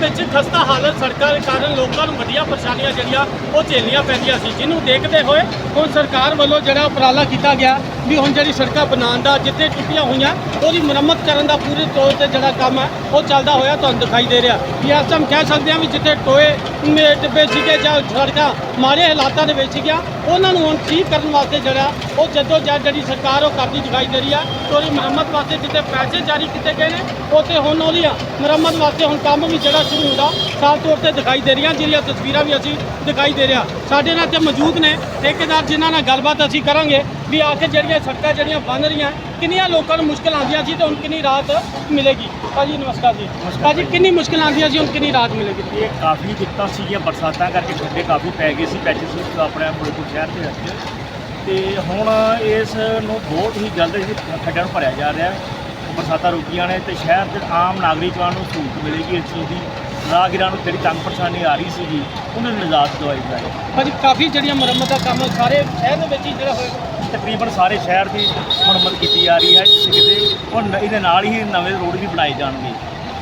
ਵਿੱਚ ਖਸਤਾ ਹਾਲਤ ਸੜਕਾਂ ਦੇ ਕਾਰਨ ਲੋਕਾਂ ਨੂੰ ਵੱਡੀਆਂ ਪਰੇਸ਼ਾਨੀਆਂ ਜਿਹੜੀਆਂ ਉਹ ਝੇਲਣੀਆਂ ਪੈਂਦੀਆਂ ਸੀ, ਜਿਹਨੂੰ ਦੇਖਦੇ ਹੋਏ ਹੁਣ ਸਰਕਾਰ ਵੱਲੋਂ ਜਿਹੜਾ ਉਪਰਾਲਾ ਕੀਤਾ ਗਿਆ ਵੀ ਹੁਣ ਜਿਹੜੀ ਸੜਕਾਂ ਬਣਾਉਣ ਦਾ, ਜਿੱਥੇ ਟੁੱਟੀਆਂ ਹੋਈਆਂ, ਉਹਦੀ ਮੁਰੰਮਤ ਕਰਨ ਦਾ ਪੂਰੇ ਤੌਰ ਤੇ ਜਿਹੜਾ ਕੰਮ ਹੈ, ਉਹ ਚੱਲਦਾ ਹੋਇਆ ਤੁਹਾਨੂੰ ਦਿਖਾਈ ਦੇ ਰਿਹਾ। ਵੀ ਇਸ ਟਾਈਮ ਕਹਿ ਸਕਦੇ ਹਾਂ ਵੀ ਜਿੱਥੇ ਟੋਏ ਡਿੱਬੇ ਸੀਗੇ ਜਾਂ ਸੜਕਾਂ, ਮਾੜੇ ਹਾਲਾਤਾਂ ਦੇ ਵਿੱਚ ਸੀਗੀਆਂ, ਉਹਨਾਂ ਨੂੰ ਹੁਣ ਠੀਕ ਕਰਨ ਵਾਸਤੇ ਜਿਹੜਾ, ਉਹ ਜਦੋਂ ਜਦ ਜਿਹੜੀ ਸਰਕਾਰ ਉਹ ਕਰਦੀ ਦਿਖਾਈ ਦੇ ਰਹੀ ਆ ਉਹਦੀ ਮੁਰੰਮਤ ਵਾਸਤੇ ਜਿੱਥੇ ਪੈਸੇ ਜਾਰੀ ਕੀਤੇ ਗਏ ਨੇ, ਉੱਥੇ ਹੁਣ ਉਹਦੀਆਂ ਮੁਰੰਮਤ ਵਾਸਤੇ ਹੁਣ ਕੰਮ ਵੀ ਜਿਹੜਾ ਸ਼ੁਰੂ ਹੁੰਦਾ, ਸਾਫ਼ ਤੌਰ ਤੇ ਦਿਖਾਈ ਦੇ ਰਹੀਆਂ, ਜਿਹੜੀਆਂ ਤਸਵੀਰਾਂ ਵੀ ਅਸੀਂ ਦਿਖਾਈ ਦੇ ਰਿਹਾ। ਸਾਡੇ ਨਾਲ ਤੇ ਮੌਜੂਦ ਨੇ ਠੇਕੇਦਾਰ ਜਿਨ੍ਹਾਂ ਨਾਲ ਗੱਲਬਾਤ ਅਸੀਂ ਕਰਾਂਗੇ ਵੀ ਆ ਕੇ ਜਿਹੜੀਆਂ ਸੜਕਾਂ ਜਿਹੜੀਆਂ ਬਣ ਰਹੀਆਂ ਕਿੰਨੀਆਂ ਲੋਕਾਂ ਨੂੰ ਮੁਸ਼ਕਲ ਆਉਂਦੀਆਂ ਸੀ ਤੇ ਹੁਣ ਕਿੰਨੀ ਰਾਹਤ ਮਿਲੇਗੀ? ਭਾਜੀ ਨਮਸਕਾਰ ਜੀ। ਭਾਜੀ ਕਿੰਨੀ ਮੁਸ਼ਕਲ ਆਉਂਦੀਆਂ ਸੀ ਹੁਣ ਕਿੰਨੀ ਰਾਹਤ ਮਿਲੇਗੀ? ਇਹ ਕਾਫੀ ਦਿੱਕਤਾਂ ਸੀਗੀਆਂ ਬਰਸਾਤਾਂ ਕਰਕੇ ਖੱਡੇ ਕਾਫੀ ਪੈ ਗਏ ਸੀ ਪੈਚਸ ਆਪਣੇ ਫਿਰੋਜ਼ਪੁਰ ਸ਼ਹਿਰ ਦੇ ਵਿੱਚ। ਤੇ ਹੁਣ ਇਸ ਨੂੰ ਬਹੁਤ ਹੀ ਜਲਦ ਇਸ ਖੱਡਿਆਂ ਨੂੰ ਭਰਿਆ ਜਾ ਰਿਹਾ ਹੈ। ਬਰਸਾਤਾਂ ਰੁਕੀਆਂ ਨੇ ਤੇ ਸ਼ਹਿਰ ਦੇ ਆਮ ਨਾਗਰਿਕਾਂ ਨੂੰ ਸਹੂਲਤ ਮਿਲੇਗੀ ਇਸ ਚੀਜ਼ ਦੀ। ਰਾਹਗੀਰਾਂ ਨੂੰ ਜਿਹੜੀ ਤੰਗ ਪਰੇਸ਼ਾਨੀ ਆ ਰਹੀ ਸੀਗੀ ਉਹਨਾਂ ਨੂੰ ਨਿਜਾਤ ਦਵਾਈ ਜਾਏ। ਭਾਜੀ ਕਾਫੀ ਜਿਹੜੀਆਂ ਮੁਰੰਮਤ ਦਾ ਕੰਮ ਸਾਰੇ ਸ਼ਹਿਰ ਦੇ ਵਿੱਚ ਹੀ ਜਿਹੜਾ ਹੋਏਗਾ ਤਕਰੀਬਨ ਸਾਰੇ ਸ਼ਹਿਰ ਦੀ ਮੁਰੰਮਤ ਕੀਤੀ ਜਾ ਰਹੀ ਹੈ ਕਿਤੇ ਔਰ ਇਹਦੇ ਨਾਲ ਹੀ ਨਵੇਂ ਰੋਡ ਵੀ ਬਣਾਏ ਜਾਣਗੇ।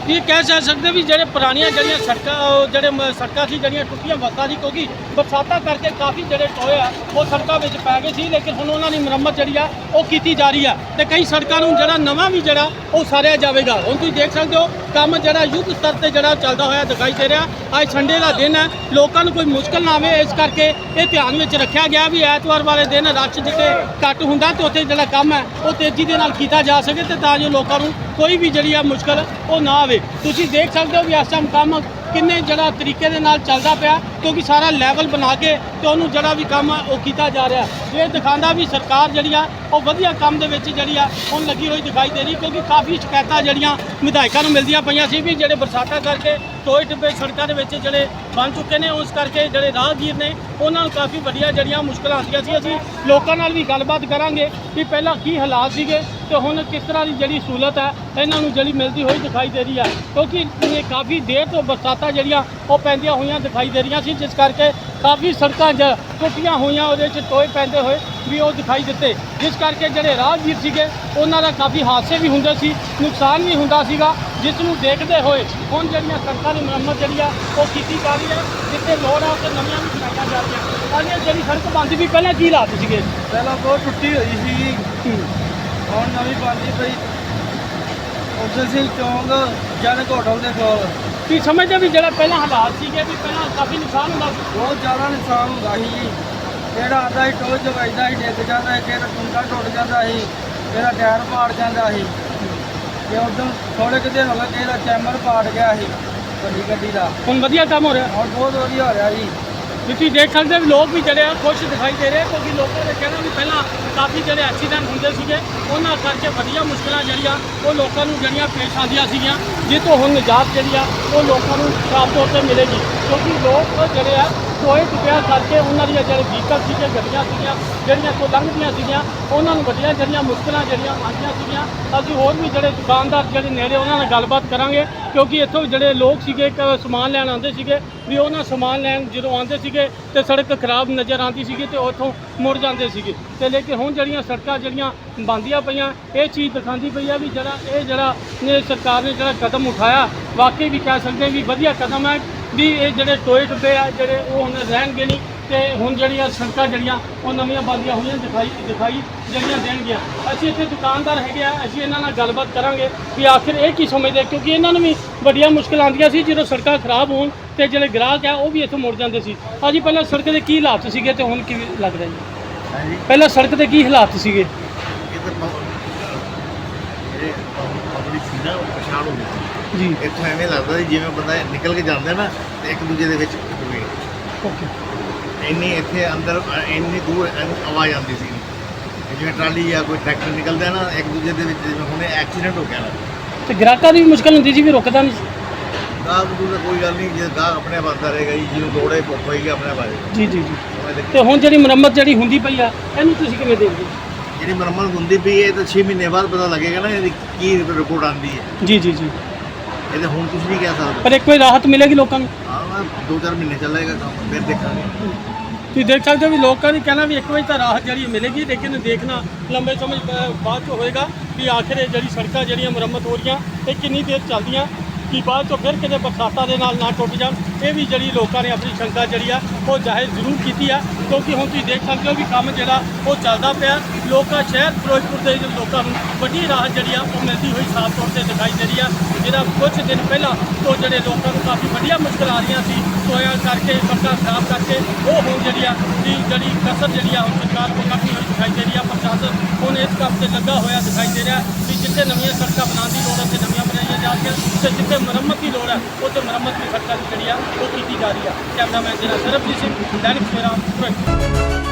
ਇਹ ਕਹਿ ਜਾ ਸਕਦੇ ਵੀ ਜਿਹੜੇ ਪੁਰਾਣੀਆਂ ਜਿਹੜੀਆਂ ਸੜਕਾਂ, ਉਹ ਜਿਹੜੇ ਮ- ਸੜਕਾਂ ਸੀ, ਜਿਹੜੀਆਂ ਟੁੱਟੀਆਂ ਵਸਤਾਂ ਸੀ, ਕਿਉਂਕਿ ਬਰਸਾਤਾਂ ਕਰਕੇ ਕਾਫੀ ਜਿਹੜੇ ਟੋਏ ਆ, ਉਹ ਸੜਕਾਂ ਵਿੱਚ ਪੈ ਗਏ ਸੀ, ਲੇਕਿਨ ਹੁਣ ਉਹਨਾਂ ਦੀ ਮੁਰੰਮਤ ਜਿਹੜੀ ਆ, ਉਹ ਕੀਤੀ ਜਾ ਰਹੀ ਆ। ਤੇ ਕਈ ਸੜਕਾਂ ਨੂੰ ਜਿਹੜਾ ਨਵਾਂ ਵੀ ਜਿਹੜਾ, ਉਹ ਸਾਰਿਆ ਜਾਵੇਗਾ। ਹੁਣ ਤੁਸੀਂ ਦੇਖ ਸਕਦੇ ਹੋ, ਕੰਮ ਜਿਹੜਾ ਯੁੱਧ ਸਤਰ ਤੇ ਜਿਹੜਾ ਚੱਲਦਾ ਹੋਇਆ ਦਿਖਾਈ ਦੇ ਰਿਹਾ। ਅੱਜ ਸੰਡੇ ਦਾ ਦਿਨ ਹੈ, ਲੋਕਾਂ ਨੂੰ ਕੋਈ ਮੁਸ਼ਕਲ ਨਾ ਆਵੇ, ਇਸ ਕਰਕੇ ਇਹ ਧਿਆਨ ਵਿੱਚ ਰੱਖਿਆ ਗਿਆ ਵੀ ਐਤਵਾਰ ਵਾਲੇ ਦਿਨ ਰਸ਼ ਜਿੱਥੇ ਘੱਟ ਹੁੰਦਾ ਤੇ ਉੱਥੇ ਜਿਹੜਾ ਕੰਮ ਹੈ, ਉਹ ਤੇਜ਼ੀ ਦੇ ਨਾਲ ਕੀਤਾ ਜਾ ਸਕੇ ਤੇ ਤਾਂ ਜੋ ਲੋਕਾਂ ਨੂੰ ਕੋਈ ਵੀ ਜਿਹੜੀ ਆ ਮੁਸ਼ਕਲ ਉਹ ਨਾ ਆਵੇ। ਤੁਸੀਂ ਦੇਖ ਸਕਦੇ ਹੋ ਵੀ ਇਸ ਟਾਈਮ ਕੰਮ ਕਿੰਨੇ ਜਿਹੜਾ ਤਰੀਕੇ ਦੇ ਨਾਲ ਚੱਲਦਾ ਪਿਆ, ਕਿਉਂਕਿ ਸਾਰਾ ਲੈਵਲ ਬਣਾ ਕੇ ਤੇ ਉਹਨੂੰ ਜਿਹੜਾ ਵੀ ਕੰਮ ਆ, ਉਹ ਕੀਤਾ ਜਾ ਰਿਹਾ। ਇਹ ਦਿਖਾਉਂਦਾ ਵੀ ਸਰਕਾਰ ਜਿਹੜੀ ਆ, ਉਹ ਵਧੀਆ ਕੰਮ ਦੇ ਵਿੱਚ ਜਿਹੜੀ ਆ, ਹੁਣ ਲੱਗੀ ਹੋਈ ਦਿਖਾਈ ਦੇ ਰਹੀ, ਕਿਉਂਕਿ ਕਾਫੀ ਸ਼ਿਕਾਇਤਾਂ ਜਿਹੜੀਆਂ ਵਿਧਾਇਕਾਂ ਨੂੰ ਮਿਲਦੀਆਂ ਪਈਆਂ ਸੀ ਵੀ ਜਿਹੜੇ ਬਰਸਾਤਾਂ ਕਰਕੇ ਟੋਏ ਟਿੱਬੇ ਸੜਕਾਂ ਦੇ ਵਿੱਚ ਜਿਹੜੇ ਬਣ ਚੁੱਕੇ ਨੇ, ਉਸ ਕਰਕੇ ਜਿਹੜੇ ਰਾਹਗੀਰ ਨੇ, ਉਹਨਾਂ ਨੂੰ ਕਾਫੀ ਵੱਡੀਆਂ ਜਿਹੜੀਆਂ ਮੁਸ਼ਕਲਾਂ ਆਉਂਦੀਆਂ ਸੀ। ਅਸੀਂ ਲੋਕਾਂ ਨਾਲ ਵੀ ਗੱਲਬਾਤ ਕਰਾਂਗੇ ਕਿ ਪਹਿਲਾਂ ਕੀ ਹਾਲਾਤ ਸੀਗੇ ਤੇ ਹੁਣ ਕਿਸ ਤਰ੍ਹਾਂ ਦੀ ਜਿਹੜੀ ਸਹੂਲਤ ਹੈ ਇਹਨਾਂ ਨੂੰ ਜਿਹੜੀ ਮਿਲਦੀ ਹੋਈ ਦਿਖਾਈ ਦੇ ਰਹੀ ਹੈ ਕਿਉਂਕਿ ਇਹ ਕਾਫੀ ਦੇਰ ਤੋਂ ਬਰਸਾਤ ਜਿਹੜੀਆਂ ਉਹ ਪੈਂਦੀਆਂ ਹੋਈਆਂ ਦਿਖਾਈ ਦੇ ਰਹੀਆਂ ਸੀ ਜਿਸ ਕਰਕੇ ਕਾਫੀ ਸੜਕਾਂ ਜ ਟੁੱਟੀਆਂ ਹੋਈਆਂ ਉਹਦੇ 'ਚ ਟੋਏ ਪੈਂਦੇ ਹੋਏ ਵੀ ਉਹ ਦਿਖਾਈ ਦਿੱਤੇ। ਜਿਸ ਕਰਕੇ ਜਿਹੜੇ ਰਾਹਗੀਰ ਸੀਗੇ ਉਹਨਾਂ ਦਾ ਕਾਫੀ ਹਾਦਸੇ ਵੀ ਹੁੰਦੇ ਸੀ ਨੁਕਸਾਨ ਵੀ ਹੁੰਦਾ ਸੀਗਾ। ਜਿਸ ਨੂੰ ਦੇਖਦੇ ਹੋਏ ਹੁਣ ਜਿਹੜੀਆਂ ਸੜਕਾਂ ਦੀ ਮੁਰੰਮਤ ਜਿਹੜੀ ਆ ਉਹ ਕੀਤੀ ਜਾ ਰਹੀ ਹੈ ਜਿੱਥੇ ਲੋੜ ਆ ਉੱਥੇ ਨਵੀਆਂ ਵੀ ਬਣਾਈਆਂ ਜਾ ਰਹੀਆਂ। ਪਹਿਲਾਂ ਜਿਹੜੀ ਸੜਕ ਬਣਦੀ ਵੀ ਪਹਿਲਾਂ ਕੀ ਹਾਲਾਤ ਸੀਗੇ? ਪਹਿਲਾਂ ਬਹੁਤ ਟੁੱਟੀ ਹੋਈ ਸੀ। ਹੁਣ ਨਵੀਂ ਬਣਦੀ ਪਈ ਉਸੇ ਸਿੰਘ ਚੌਂਕ ਜਨ ਹੋਟਲ ਦੇ ਕੋਲ। ਕੀ ਸਮਝਦੇ ਵੀ ਜਿਹੜਾ ਪਹਿਲਾਂ ਹਾਲਾਤ ਸੀਗੇ ਵੀ ਪਹਿਲਾਂ ਕਾਫੀ ਨੁਕਸਾਨ ਹੁੰਦਾ ਸੀ? ਬਹੁਤ ਜ਼ਿਆਦਾ ਨੁਕਸਾਨ ਹੁੰਦਾ ਸੀ ਜੀ। ਕਿਹੜਾ ਆਦਾ ਸੀ ਟੋਲ ਵੱਜਦਾ ਸੀ ਡਿੱਗ ਜਾਂਦਾ ਸੀ ਕਿਹੜਾ ਕੁੰਡਾ ਟੁੱਟ ਜਾਂਦਾ ਸੀ ਕਿਹੜਾ ਟਾਇਰ ਪਾੜ ਜਾਂਦਾ ਸੀ। ਤੇ ਉਦੋਂ ਥੋੜੇ ਕੁ ਦਿਨ ਹੋ ਗਏ ਕਿਹੜਾ ਚੈਮਰ ਪਾੜ ਗਿਆ ਸੀ ਵੱਡੀ ਗੱਡੀ ਦਾ। ਹੁਣ ਵਧੀਆ ਕੰਮ ਹੋ ਰਿਹਾ? ਹੁਣ ਬਹੁਤ ਵਧੀਆ ਹੋ ਰਿਹਾ ਜੀ। ਤੁਸੀਂ ਦੇਖ ਸਕਦੇ ਹੋ ਵੀ ਲੋਕ ਵੀ ਜਿਹੜੇ ਆ ਖੁਸ਼ ਦਿਖਾਈ ਦੇ ਰਹੇ ਕਿਉਂਕਿ ਲੋਕਾਂ ਦੇ ਕਹਿਣਾ ਵੀ ਪਹਿਲਾਂ ਕਾਫੀ ਜਿਹੜੇ ਐਕਸੀਡੈਂਟ ਹੁੰਦੇ ਸੀਗੇ, ਉਹਨਾਂ ਕਰਕੇ ਵਧੀਆ ਮੁਸ਼ਕਲਾਂ ਜਿਹੜੀਆਂ, ਉਹ ਲੋਕਾਂ ਨੂੰ ਜਿਹੜੀਆਂ ਪੇਸ਼ ਆਉਂਦੀਆਂ ਸੀਗੀਆਂ ਜਿਹ ਤੋਂ ਹੁਣ ਨਿਜਾਤ ਜਿਹੜੀ ਆ, ਉਹ ਲੋਕਾਂ ਨੂੰ ਸਾਫ਼ ਤੌਰ ਤੇ ਮਿਲੇਗੀ। ਕਿਉਂਕਿ ਲੋਕ ਜਿਹੜੇ ਆ ਟੋਏ ਟੁੱਟਿਆ ਕਰਕੇ ਉਹਨਾਂ ਦੀਆਂ ਜਿਹੜੇ ਵਹੀਕਲ ਸੀਗੇ ਗੱਡੀਆਂ ਸੀਗੀਆਂ, ਜਿਹੜੀਆਂ ਕੋਈ ਲੰਘਦੀਆਂ ਸੀਗੀਆਂ, ਉਹਨਾਂ ਨੂੰ ਵੱਡੀਆਂ ਜਿਹੜੀਆਂ ਮੁਸ਼ਕਲਾਂ ਜਿਹੜੀਆਂ ਆਉਂਦੀਆਂ ਸੀਗੀਆਂ, ਅਸੀਂ ਹੋਰ ਵੀ ਜਿਹੜੇ ਦੁਕਾਨਦਾਰ ਜਿਹੜੇ ਨੇੜੇ ਉਹਨਾਂ ਨਾਲ ਗੱਲਬਾਤ ਕਰਾਂਗੇ, ਕਿਉਂਕਿ ਇੱਥੋਂ ਜਿਹੜੇ ਲੋਕ ਸੀਗੇ, ਇੱਕ ਸਮਾਨ ਲੈਣ ਆਉਂਦੇ ਸੀਗੇ, ਵੀ ਉਹਨਾਂ ਸਮਾਨ ਲੈਣ ਜਦੋਂ ਆਉਂਦੇ ਸੀਗੇ ਤੇ ਸੜਕ ਖਰਾਬ ਨਜ਼ਰ ਆਉਂਦੀ ਸੀਗੀ ਤੇ ਉੱਥੋਂ ਮੁੜ ਜਾਂਦੇ ਸੀਗੇ। ਤੇ ਲੇਕਿਨ ਹੁਣ ਜਿਹੜੀਆਂ ਸੜਕਾਂ ਜਿਹੜੀਆਂ ਬੰਦੀਆਂ ਪਈਆਂ, ਇਹ ਚੀਜ਼ ਦਿਖਾਉਂਦੀ ਪਈ ਆ ਵੀ ਜਿਹੜਾ ਇਹ ਜਿਹੜਾ ਸਰਕਾਰ ਨੇ ਜਿਹੜਾ ਕਦਮ ਉਠਾਇਆ, ਵਾਕਈ ਵੀ ਕਹਿ ਸਕਦੇ ਹਾਂ ਵੀ ਵਧੀਆ ਕਦਮ ਹੈ। ਵੀ ਇਹ ਜਿਹੜੇ ਟੋਏ ਟੁੱਟੇ ਆ ਜਿਹੜੇ ਉਹ ਹੁਣ ਰਹਿਣਗੇ ਨਹੀਂ ਤੇ ਹੁਣ ਜਿਹੜੀਆਂ ਸੜਕਾਂ ਜਿਹੜੀਆਂ ਉਹ ਨਵੀਆਂ ਬੰਦੀਆਂ ਹੋਈਆਂ ਦਿਖਾਈ ਦਿਖਾਈ ਜਿਹੜੀਆਂ ਦੇਣਗੀਆਂ। ਅਸੀਂ ਇੱਥੇ ਦੁਕਾਨਦਾਰ ਹੈਗੇ ਆ ਅਸੀਂ ਇਹਨਾਂ ਨਾਲ ਗੱਲਬਾਤ ਕਰਾਂਗੇ ਵੀ ਆਖਿਰ ਇਹ ਕੀ ਸਮਝਦੇ ਕਿਉਂਕਿ ਇਹਨਾਂ ਨੂੰ ਵੀ ਵੱਡੀਆਂ ਮੁਸ਼ਕਲਾਂ ਆਉਂਦੀਆਂ ਸੀ ਜਦੋਂ ਸੜਕਾਂ ਖਰਾਬ ਹੋਣ ਤੇ ਜਿਹੜੇ ਗ੍ਰਾਹਕ ਆ ਉਹ ਵੀ ਇੱਥੋਂ ਮੁੜ ਜਾਂਦੇ ਸੀ। ਭਾਜੀ ਪਹਿਲਾਂ ਸੜਕ ਦੇ ਕੀ ਹਾਲਾਤ ਸੀਗੇ ਤੇ ਹੁਣ ਕਿਵੇਂ ਲੱਗਦਾ ਜੀ ਹਾਂਜੀ। ਪਹਿਲਾਂ ਸੜਕ ਦੇ ਕੀ ਹਾਲਾਤ ਸੀਗੇ? ਇਹ ਤਾਂ ਪਬਲਿਕ ਸੀ ਨਾ ਪਛਾਣ ਹੋ ਗਈ ਜੀ। ਇੱਥੋਂ ਐਵੇਂ ਲੱਗਦਾ ਸੀ ਜਿਵੇਂ ਬੰਦਾ ਨਿਕਲ ਕੇ ਜਾਂਦਾ ਨਾ ਤੇ ਇੱਕ ਦੂਜੇ ਦੇ ਵਿੱਚ ਓਕੇ। ਇੰਨੀ ਇੱਥੇ ਅੰਦਰ ਅ, ਇੰਨੀ ਦੂਰ ਐਨ- ਆਵਾਜ਼ ਆਉਂਦੀ ਸੀ। ਜਿਵੇਂ ਟਰਾਲੀ ਜਾਂ ਕੋਈ ਟਰੈਕਟਰ ਨਿਕਲਦਾ ਨਾ ਇੱਕ ਦੂਜੇ ਦੇ ਵਿੱਚ ਜਿਵੇਂ ਹੁਣੇ ਐਕਸੀਡੈਂਟ ਹੋ ਗਿਆ ਨਾ। ਤੇ ਗ੍ਰਾਹਕਾਂ ਦੀ ਵੀ ਮੁਸ਼ਕਲ ਹੁੰਦੀ ਸੀ ਵੀ ਰੁਕਦਾ ਨਹੀਂ ਸੀ। ਗਾਹ ਦੂਰ ਦਾ ਕੋਈ ਗੱਲ ਨਹੀਂ ਜੇ ਗਾਹ ਆਪਣੇ ਆਪ ਆਉਂਦਾ ਰਹੇਗਾ ਜੀ ਜਿਹਨੂੰ ਦੌੜੇ ਭੁੱਖ ਹੋਏਗੀ ਆਪਣੇ ਆਪ ਆਏਗਾ ਜੀ ਜੀ ਜੀ? ਤੇ ਹੁਣ ਜਿਹੜੀ ਮੁਰੰਮਤ ਜਿਹੜੀ ਹੁੰਦੀ ਪਈ ਆ ਇਹਨੂੰ ਤੁਸੀਂ ਕਿਵੇਂ ਦੇਖਦੇ ਹੋ? ਜਿਹੜੀ ਮੁਰੰਮਤ ਹੁੰਦੀ ਪਈ ਹੈ ਇਹ ਤਾਂ 6 ਮਹੀਨੇ ਬਾਅਦ ਪਤਾ ਲੱਗੇਗਾ ਨਾ ਇਹਦੀ ਕੀ ਰਿਪੋਰਟ ਆਉਂਦੀ ਹੈ। ਜੀ ਜੀ ਜੀ। ਇਹਦੇ ਹੁਣ ਕੁਝ ਨਹੀਂ ਕਹਿ ਸਕਦੇ ਪਰ ਇੱਕ ਕੋਈ ਰਾਹਤ ਮਿਲੇਗੀ ਲੋਕਾਂ ਨੂੰ? ਹਾਂ ਦੋ ਚਾਰ ਮਹੀਨੇ ਚੱਲੇਗਾ ਕੰਮ ਫਿਰ ਦੇਖਾਂਗੇ। ਤੁਸੀਂ ਦੇਖ ਸਕਦੇ ਹੋ ਵੀ ਲੋਕਾਂ ਦੀ ਕਹਿਣਾ ਵੀ ਇੱਕ ਵਜੇ ਤਾਂ ਰਾਹਤ ਜਿਹੜੀ ਮਿਲੇਗੀ ਲੇਕਿਨ ਦੇਖਣਾ ਲੰਬੇ ਸਮੇਂ ਬਾਅਦ ਚ ਹੋਏਗਾ ਵੀ ਆਖਿਰ ਇਹ ਜਿਹੜੀ ਸੜਕਾਂ ਜਿਹੜੀਆਂ ਮੁਰੰਮਤ ਹੋ ਰਹੀਆਂ ਇਹ ਕਿੰਨੀ ਦੇਰ ਚੱਲਦੀਆਂ ਕਿ ਬਾਅਦ ਚੋਂ ਫਿਰ ਕਿਤੇ ਬਰਸਾਤਾਂ ਦੇ ਨਾਲ ਨਾ ਟੁੱਟ ਜਾਣ। ਇਹ ਵੀ ਜਿਹੜੀ ਲੋਕਾਂ ਨੇ ਆਪਣੀ ਸ਼ੰਕਾ ਜਿਹੜੀ ਆ, ਉਹ ਜ਼ਾਹਿਰ ਜ਼ਰੂਰ ਕੀਤੀ ਆ। ਕਿਉਂਕਿ ਹੁਣ ਤੁਸੀਂ ਦੇਖ ਸਕਦੇ ਹੋ ਵੀ ਕੰਮ ਜਿਹੜਾ, ਉਹ ਚੱਲਦਾ ਪਿਆ। ਲੋਕਾਂ, ਸ਼ਹਿਰ ਫਿਰੋਜ਼ਪੁਰ ਦੇ ਲੋਕਾਂ ਨੂੰ ਵੱਡੀ ਰਾਹਤ ਜਿਹੜੀ ਆ, ਉਹ ਮਿਲਦੀ ਹੋਈ ਸਾਫ਼ ਤੌਰ ਤੇ ਦਿਖਾਈ ਦੇ ਰਹੀ ਆ। ਜਿਹੜਾ ਕੁਝ ਦਿਨ ਪਹਿਲਾਂ ਤੋਂ ਜਿਹੜੇ ਲੋਕਾਂ ਨੂੰ ਕਾਫੀ ਵੱਡੀਆਂ ਮੁਸ਼ਕਲ ਆ ਰਹੀਆਂ ਸੀ ਟੋਇਆ ਕਰਕੇ ਸੜਕਾਂ ਸਾਫ਼ ਕਰਕੇ, ਉਹ ਹੁਣ ਜਿਹੜੀ ਆ, ਦੀ ਜਿਹੜੀ ਕਸਰ ਜਿਹੜੀ ਆ ਉਹ ਸਰਕਾਰ ਕੋਲ ਕਾਫੀ ਹੋਈ ਦਿਖਾਈ ਦੇ ਰਹੀ ਆ। ਪ੍ਰਸ਼ਾਸਨ ਹੁਣ ਇਸ ਕੰਮ ਤੇ ਲੱਗਾ ਹੋਇਆ ਦਿਖਾਈ ਦੇ ਰਿਹਾ ਵੀ ਜਿੱਥੇ ਨਵੀਆਂ ਸੜਕਾਂ ਬਣਾਉਣ ਦੀ ਲੋੜ ਹੈ ਤੇ ਨਵੀਆਂ ਜਾ ਰਹੀਆਂ ਤੇ ਜਿੱਥੇ ਮੁਰੰਮਤ ਦੀ ਲੋੜ ਹੈ, ਉੱਥੇ ਮੁਰੰਮਤ ਦੀ ਸੜਕਾਂ ਜਿਹੜੀ ਆ, ਉਹ ਕੀਤੀ ਜਾ ਰਹੀ ਆ। ਕੈਮਰਾਮੈਨ ਜਿਹੜਾ ਸਰਬਜੀਤ ਸਿੰਘ, ਦੈਨਿਕ ਸਵੇਰਾ ਫਿਰੋਜ਼ਪੁਰ